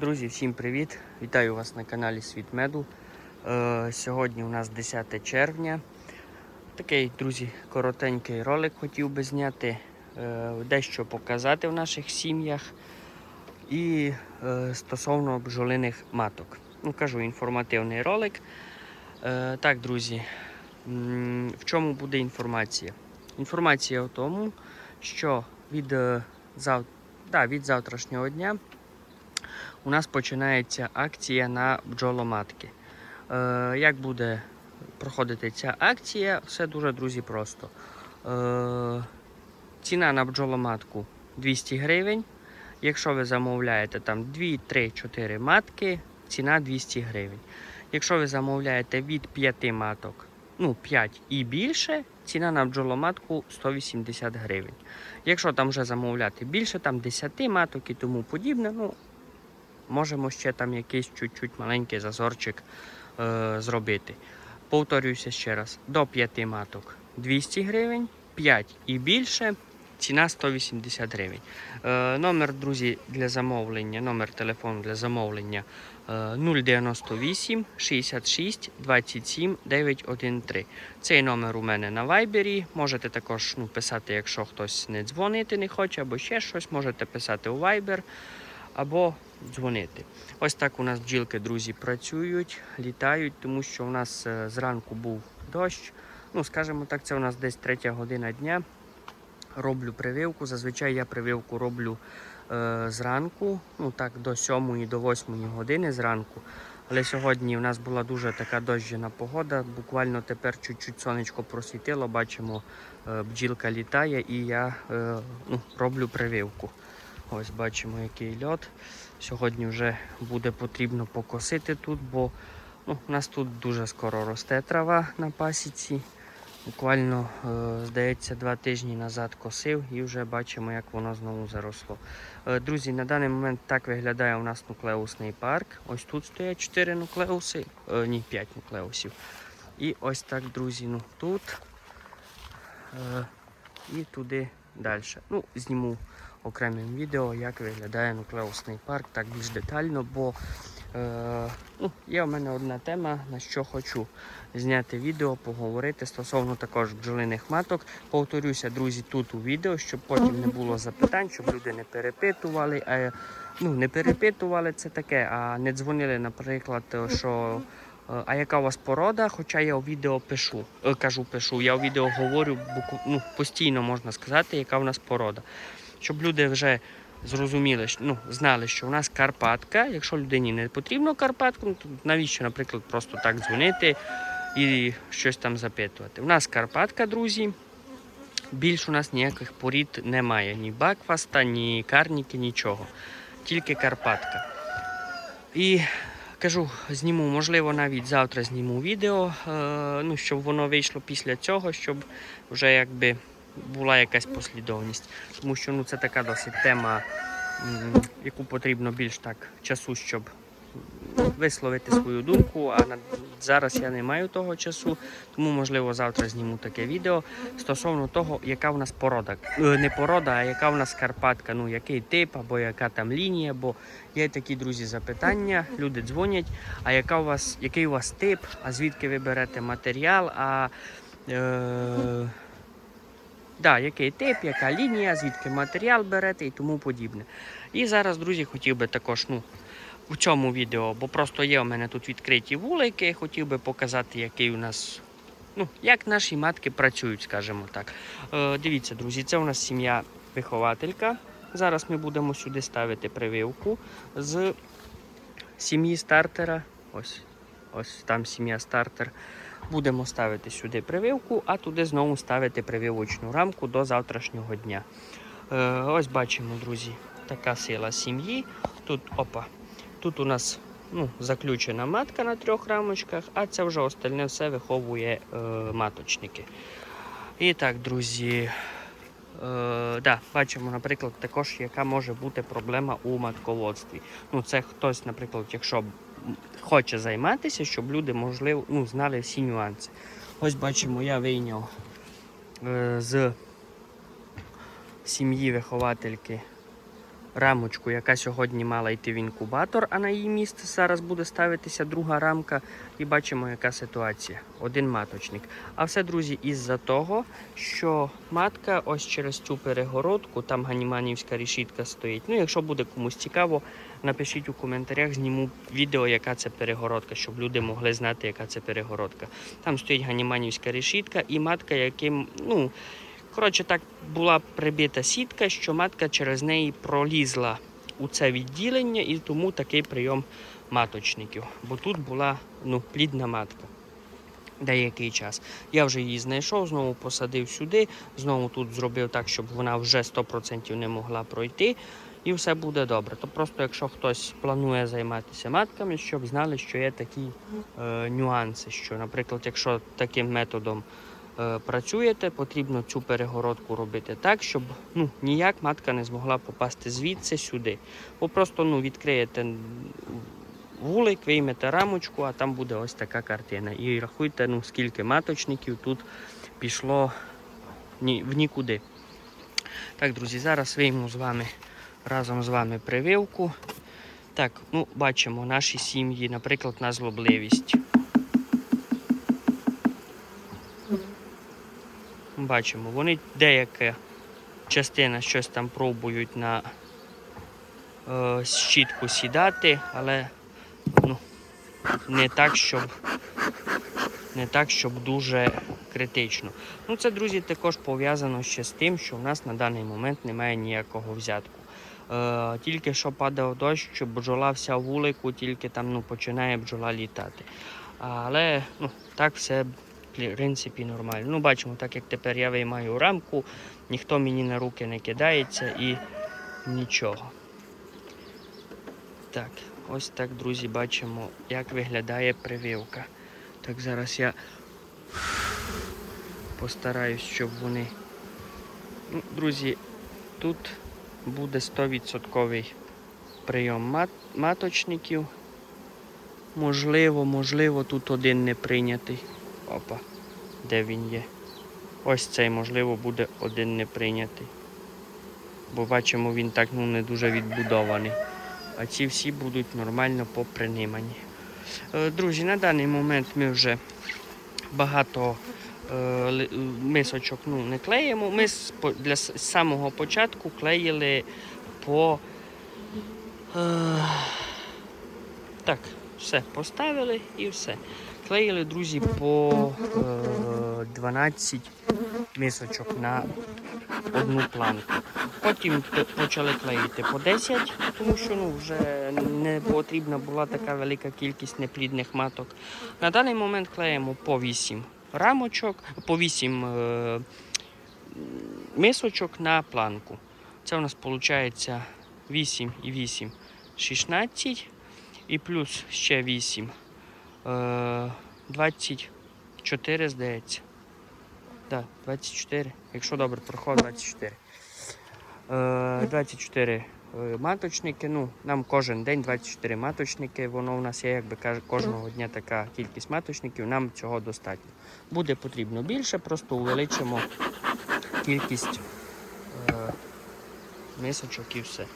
Друзі, всім привіт! Вітаю вас на каналі Світ Меду. Е, сьогодні у нас 10 червня. Такий, друзі, коротенький ролик хотів би зняти, е, дещо показати в наших сім'ях і е, стосовно бджолиних маток. Ну, кажу, інформативний ролик. Так, друзі, в чому буде інформація? Інформація в тому, що від, зав... да, від завтрашнього дня у нас починається акція на бджоломатки. Е, як буде проходити ця акція? Все дуже, друзі, просто. Е, ціна на бджоломатку 200 гривень. Якщо ви замовляєте там 2, 3, 4 матки, ціна 200 гривень. Якщо ви замовляєте від 5 маток, ну 5 і більше, ціна на бджоломатку 180 гривень. Якщо там вже замовляти більше, там 10 маток і тому подібне, ну можемо ще там якийсь чуть-чуть маленький зазорчик е, зробити. Повторююся ще раз: до 5 маток 200 гривень, 5 і більше. Ціна 180 гривень. Е, номер, друзі, для замовлення, номер телефону для замовлення е, 098 66 27 913. Цей номер у мене на вайбері. Можете також ну, писати, якщо хтось не дзвонити не хоче, або ще щось, можете писати у Viber або дзвонити. Ось так у нас бджілки, друзі, працюють, літають, тому що у нас е, зранку був дощ. Ну, скажімо так, це у нас десь третя година дня. Роблю прививку. Зазвичай я прививку роблю е, зранку, ну так, до 7 до 8 години зранку. Але сьогодні у нас була дуже така дощена погода. Буквально тепер чуть-чуть сонечко просвітило, бачимо, е, бджілка літає і я е, ну, роблю прививку. Ось бачимо, який льот. Сьогодні вже буде потрібно покосити тут, бо ну, у нас тут дуже скоро росте трава на пасіці. Буквально, е, здається, два тижні назад косив і вже бачимо, як воно знову заросло. Е, Друзі, на даний момент так виглядає у нас нуклеусний парк. Ось тут стоять 4 нуклеуси, е, ні, 5 нуклеусів. І ось так, друзі, ну тут і туди далі. Ну, зніму окремим відео, як виглядає нуклеусний парк, так більш детально, бо е, ну, є у мене одна тема, на що хочу зняти відео, поговорити стосовно також бджолиних маток. Повторюся, друзі, тут у відео, щоб потім не було запитань, щоб люди не перепитували. А, ну, не перепитували це таке, а не дзвонили, наприклад, що. е, А яка у вас порода? Хоча я у відео пишу, е, кажу, пишу. Я у відео говорю ну, постійно можна сказати, яка у нас порода. Щоб люди вже зрозуміли, ну, знали, що у нас Карпатка. Якщо людині не потрібно Карпатку, ну, то навіщо, наприклад, просто так дзвонити і щось там запитувати. У нас Карпатка, друзі. Більш у нас ніяких порід немає. Ні Бакфаста, ні Карніки, нічого. Тільки Карпатка. І кажу, зніму, можливо, навіть завтра зніму відео, е, ну, щоб воно вийшло після цього, щоб вже якби була якась послідовність. Тому що ну, це така досить тема, яку потрібно більш так часу, щоб висловити свою думку. А на зараз я не маю того часу, тому можливо завтра зніму таке відео стосовно того, яка в нас порода. Е, Не порода, а яка в нас Карпатка, ну який тип або яка там лінія. Бо є такі друзі запитання, люди дзвонять. А яка у вас, який у вас тип? А звідки ви берете матеріал? А е, да, який тип, яка лінія, звідки матеріал берете і тому подібне. І зараз, друзі, хотів би також, ну, у цьому відео, бо просто є у мене тут відкриті вулики, хотів би показати, який у нас, ну, як наші матки працюють, скажімо так. Е, дивіться, друзі, це у нас сім'я вихователька. Зараз ми будемо сюди ставити прививку з сім'ї стартера. Ось, ось там сім'я стартер. Будемо ставити сюди прививку, а туди знову ставити прививочну рамку до завтрашнього дня. Е, ось бачимо, друзі, така сила сім'ї. Тут опа. Тут у нас ну, заключена матка на трьох рамочках, а це вже остальне все виховує е, маточники. І так, друзі. Е, да, бачимо, наприклад, також, яка може бути проблема у матководстві. Ну, це хтось, наприклад, якщо хоче займатися, щоб люди, можливо, ну, знали всі нюанси. Ось бачимо, я вийняв е, з сім'ї виховательки рамочку, яка сьогодні мала йти в інкубатор, а на її місце зараз буде ставитися друга рамка. І бачимо, яка ситуація. Один маточник. А все, друзі, із-за того, що матка ось через цю перегородку, там ганіманівська рішітка стоїть. Ну, якщо буде комусь цікаво, напишіть у коментарях, зніму відео, яка це перегородка, щоб люди могли знати, яка це перегородка. Там стоїть ганіманівська решітка і матка, яким, ну, коротше, так була прибита сітка, що матка через неї пролізла у це відділення, і тому такий прийом маточників. Бо тут була ну, плідна матка. Деякий час. Я вже її знайшов, знову посадив сюди, знову тут зробив так, щоб вона вже 100% не могла пройти, і все буде добре. То просто, якщо хтось планує займатися матками, щоб знали, що є такі е, нюанси. Що, наприклад, якщо таким методом працюєте, потрібно цю перегородку робити так, щоб ну, ніяк матка не змогла попасти звідси сюди. Бо просто ну, відкриєте вулик, виймете рамочку, а там буде ось така картина. І рахуйте, ну, скільки маточників тут пішло ні, в нікуди. Так, друзі, зараз вийму з вами разом з вами прививку. Так, ну, бачимо наші сім'ї, наприклад, на злобливість. Бачимо, вони деяка частина щось там пробують на е, щітку сідати, але ну, не так, щоб не так, щоб дуже критично. Ну, це, друзі, також пов'язано ще з тим, що в нас на даний момент немає ніякого взятку. Е, тільки що падав дощ, бджола вся вулику, тільки там ну, починає бджола літати. Але ну, так все принципі нормально. Ну, бачимо, так як тепер я виймаю рамку, ніхто мені на руки не кидається і нічого. Так, ось так, друзі, бачимо, як виглядає прививка. Так, зараз я постараюсь, щоб вони. Ну, друзі, тут буде 100% прийом мат... маточників. Можливо, можливо, тут один не прийнятий. Опа, де він є? Ось цей, можливо, буде один не прийнятий. Бо бачимо, він так ну, не дуже відбудований. А ці всі будуть нормально попринимані. Е, Друзі, на даний момент ми вже багато е, мисочок ну, не клеїмо. Ми для самого початку клеїли по. Е, так, все, поставили і все. Клеїли, друзі, по е, 12 мисочок на одну планку. Потім почали клеїти по 10, тому що ну, вже не потрібна була така велика кількість неплідних маток. На даний момент клеїмо по 8 рамочок, по 8 е, мисочок на планку. Це у нас виходить 8 і 8 16 і плюс ще 8 е, 24, здається. Так, 24. Якщо добре проходить 24. Е, 24 е, маточники. Ну, нам кожен день 24 маточники. Воно у нас є, якби каже, кожного дня така кількість маточників, нам цього достатньо. Буде потрібно більше, просто увеличимо кількість е, мисочок і все.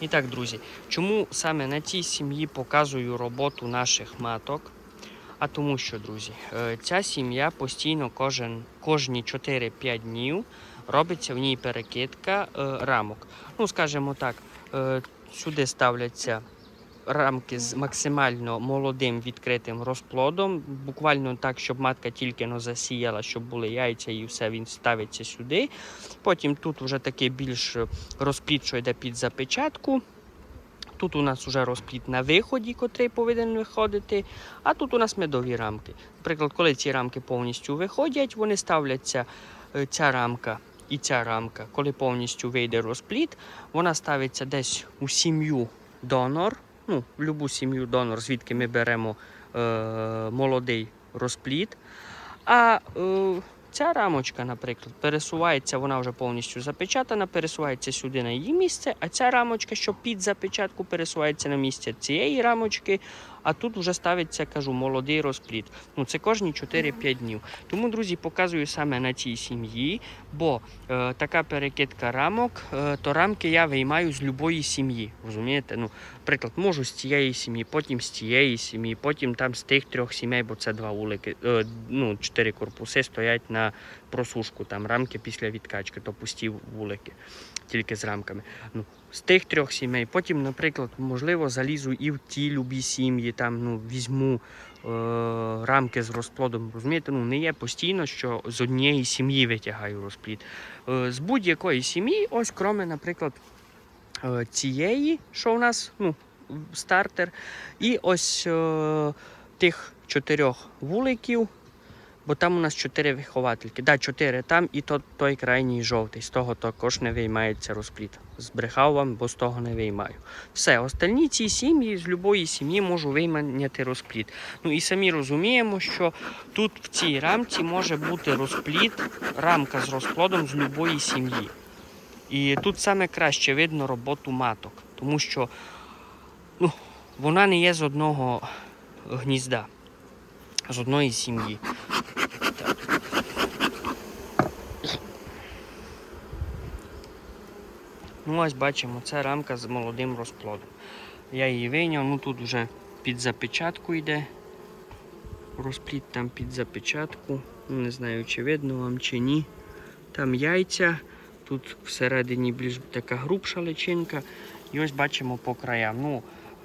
І так, друзі, чому саме на цій сім'ї показую роботу наших маток? А тому що, друзі, е, ця сім'я постійно кожен, кожні 4-5 днів робиться в ній перекидка е, рамок. Ну, скажімо так, е, сюди ставляться рамки з максимально молодим відкритим розплодом, буквально так, щоб матка тільки но засіяла, щоб були яйця і все, він ставиться сюди. Потім тут вже такий більш розплід, що йде під запечатку. Тут у нас вже розплід на виході, котрий повинен виходити. А тут у нас медові рамки. Наприклад, коли ці рамки повністю виходять, вони ставляться е, ця рамка і ця рамка. Коли повністю вийде розплід, вона ставиться десь у сім'ю донор. Ну, будь-яку сім'ю донор, звідки ми беремо е, молодий розплід. А е, ця рамочка, наприклад, пересувається, вона вже повністю запечатана, пересувається сюди на її місце, а ця рамочка, що під запечатку, пересувається на місце цієї рамочки, а тут вже ставиться, кажу, молодий розплід. Ну це кожні 4-5 днів. Тому, друзі, показую саме на цій сім'ї, бо е, така перекидка рамок, е, то рамки я виймаю з любої сім'ї. Розумієте? Ну, Наприклад, можу з цієї сім'ї, потім з цієї сім'ї, потім там з тих трьох сімей, бо це два вулики, е, ну, чотири корпуси стоять на просушку, там рамки після відкачки, то пусті вулики, тільки з рамками. Ну, з тих трьох сімей. Потім, наприклад, можливо, залізу і в ті любі сім'ї, там ну, візьму е, рамки з розплодом. Розумієте, ну не є постійно, що з однієї сім'ї витягаю розплід. Е, з будь-якої сім'ї, ось кроме, наприклад, е, цієї, що у нас ну, стартер, і ось е, тих чотирьох вуликів. Бо там у нас чотири виховательки. Да, чотири там і то, той крайній жовтий. З того також не виймається розпліт. Збрехав вам, бо з того не виймаю. Все, остальні ці сім'ї з любої сім'ї можу виймати розпліт. Ну і самі розуміємо, що тут в цій рамці може бути розпліт, рамка з розплодом з любої сім'ї. І тут саме краще видно роботу маток, тому що ну, вона не є з одного гнізда, з одної сім'ї. Ну, ось бачимо, це рамка з молодим розплодом. Я її вийняв, ну тут вже під запечатку йде. Розплід там під запечатку. Ну, Не знаю, чи видно вам чи ні. Там яйця, тут всередині більш така грубша личинка. І ось бачимо по краям. Ну,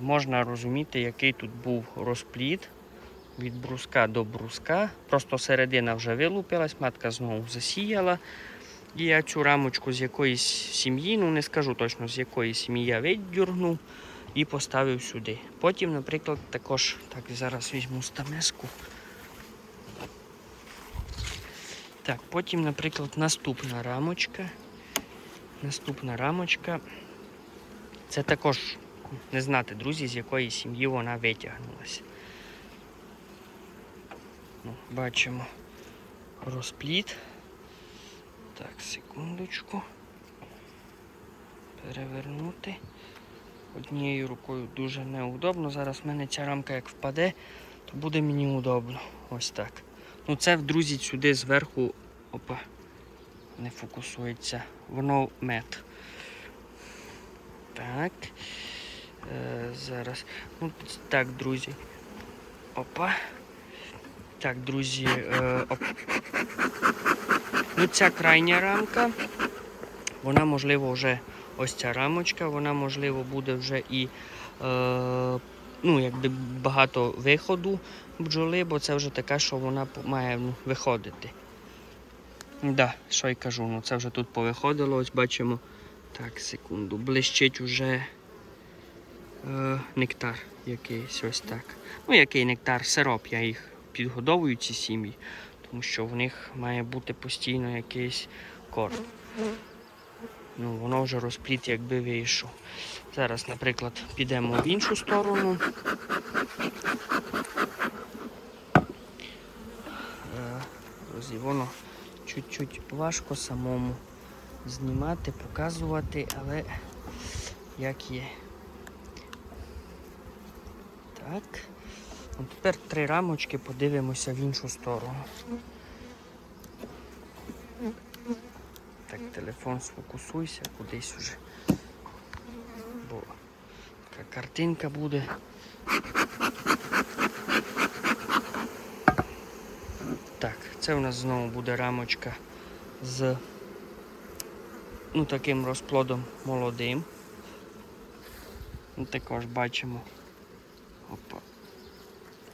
можна розуміти, який тут був розплід від бруска до бруска. Просто середина вже вилупилась, матка знову засіяла. І я цю рамочку з якоїсь сім'ї, ну не скажу точно з якої сім'ї я виддюрнув і поставив сюди. Потім, наприклад, також так зараз візьму стамеску. Так, потім, наприклад, наступна рамочка. Наступна рамочка. Це також не знати, друзі, з якої сім'ї вона витягнулася. Ну, бачимо розпліт. Так, секундочку. Перевернути. Однією рукою дуже неудобно. Зараз в мене ця рамка як впаде, то буде мені удобно. Ось так. Ну це, друзі, сюди зверху. Опа, не фокусується. Воно мед. Так. Е, зараз. Ну, так, друзі. Опа. Так, друзі. Е, оп. Ну, ця крайня рамка, вона, можливо, вже ось ця рамочка, вона, можливо, буде вже і е, ну, якби багато виходу бджоли, бо це вже така, що вона має ну, виходити. Да, що й кажу, ну це вже тут повиходило, ось бачимо. Так, секунду, блищить уже е, нектар якийсь ось так. Ну, який нектар, сироп, я їх підгодовую, ці сім'ї тому що в них має бути постійно якийсь корм. Ну, Воно вже розпліт якби вийшов. Зараз, наприклад, підемо в іншу сторону. Е, Друзі, воно чуть-чуть важко самому знімати, показувати, але як є. Так. Тепер три рамочки подивимося в іншу сторону. Так, телефон сфокусуйся кудись уже. Бо така картинка буде. Так, це у нас знову буде рамочка з ну, таким розплодом молодим. Також бачимо. Опа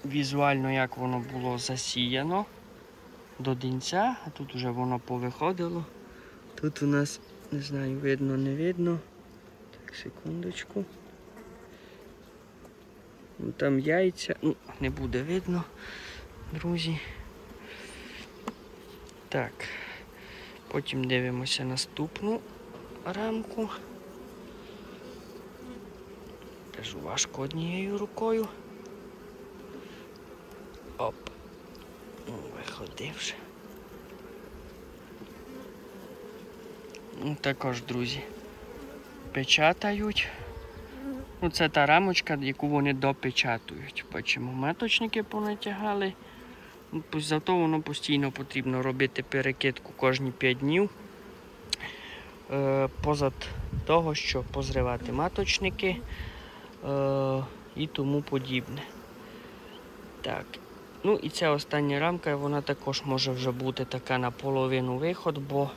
візуально, як воно було засіяно до дінця, а тут вже воно повиходило. Тут у нас, не знаю, видно, не видно. Так, секундочку. Там яйця, ну, не буде видно, друзі. Так, потім дивимося наступну рамку. Теж важко однією рукою. Оп. Ну. Ну, також, друзі, печатають. Ну, це та рамочка, яку вони допечатують. Бачимо, маточники понатягали. Ну, Зато воно постійно потрібно робити перекидку кожні 5 днів. Е, позад того, що позривати маточники е, і тому подібне. Так. Ну і ця остання рамка, вона також може вже бути така наполовину виход, бо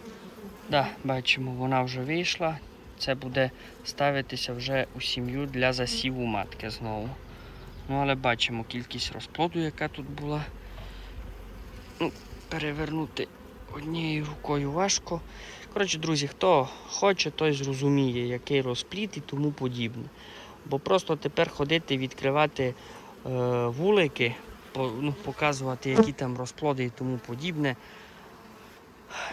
да, бачимо, вона вже вийшла. Це буде ставитися вже у сім'ю для засіву матки знову. Ну, але бачимо кількість розплоду, яка тут була. Ну, перевернути однією рукою важко. Коротше, друзі, хто хоче, той зрозуміє, який розплід і тому подібне. Бо просто тепер ходити, відкривати е, вулики, ну, показувати, які там розплоди і тому подібне.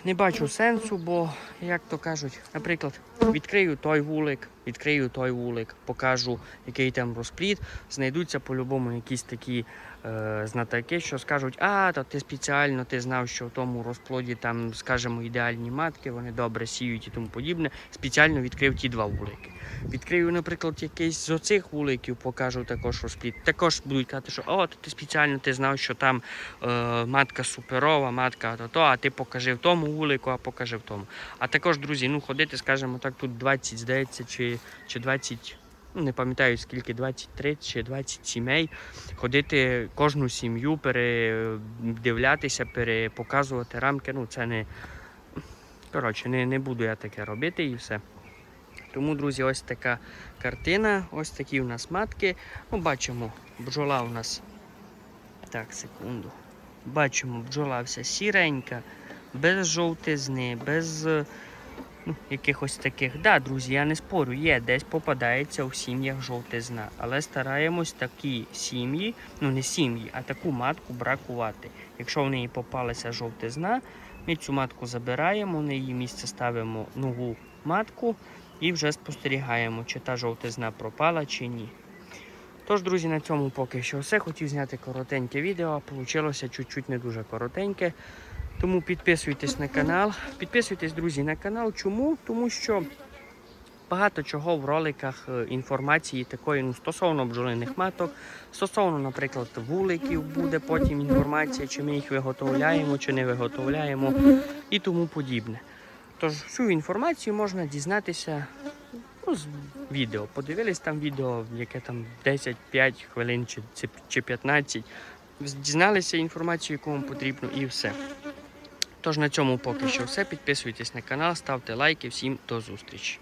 Не бачу сенсу, бо, як то кажуть, наприклад, відкрию той вулик, відкрию той вулик, покажу, який там розплід. Знайдуться по-любому якісь такі е, знатоки, що скажуть, а, то ти спеціально ти знав, що в тому розплоді там, скажімо, ідеальні матки, вони добре сіють і тому подібне. Спеціально відкрив ті два вулики. Відкрию, наприклад, якийсь з оцих вуликів, покажу також розплід. Також будуть казати, що о, то ти спеціально ти знав, що там е, матка суперова, матка то-то, а ти покажи в тому вулику, а покажи в тому. А також, друзі, ну ходити, скажімо так, тут 20, здається, чи, чи 20, ну не пам'ятаю скільки, 23 чи 20 сімей. Ходити кожну сім'ю, передивлятися, перепоказувати рамки. Ну, це не. Коротше, не, не буду я таке робити і все. Тому, друзі, ось така картина. Ось такі у нас матки. Ну, бачимо, бджола у нас. Так, секунду. Бачимо, бджола вся сіренька, без жовтизни, без ну, якихось таких. Да, друзі, я не спорю, є, десь попадається у сім'ях жовтизна. Але стараємось такі сім'ї, ну не сім'ї, а таку матку бракувати. Якщо в неї попалася жовтизна, ми цю матку забираємо, на її місце ставимо нову матку і вже спостерігаємо, чи та жовтизна пропала, чи ні. Тож, друзі, на цьому поки що все. Хотів зняти коротеньке відео, а вийшло чуть-чуть не дуже коротеньке. Тому підписуйтесь на канал. Підписуйтесь, друзі, на канал. Чому? Тому що багато чого в роликах е, інформації такої ну, стосовно бджолиних маток, стосовно, наприклад, вуликів буде потім інформація, чи ми їх виготовляємо, чи не виготовляємо і тому подібне. Тож всю інформацію можна дізнатися ну, з відео. Подивились там відео, яке там 10-5 хвилин чи, чи- чи 15. Дізналися інформацію, яку вам потрібно, і все. Тож на цьому поки що все. Підписуйтесь на канал, ставте лайки. Всім до зустрічі.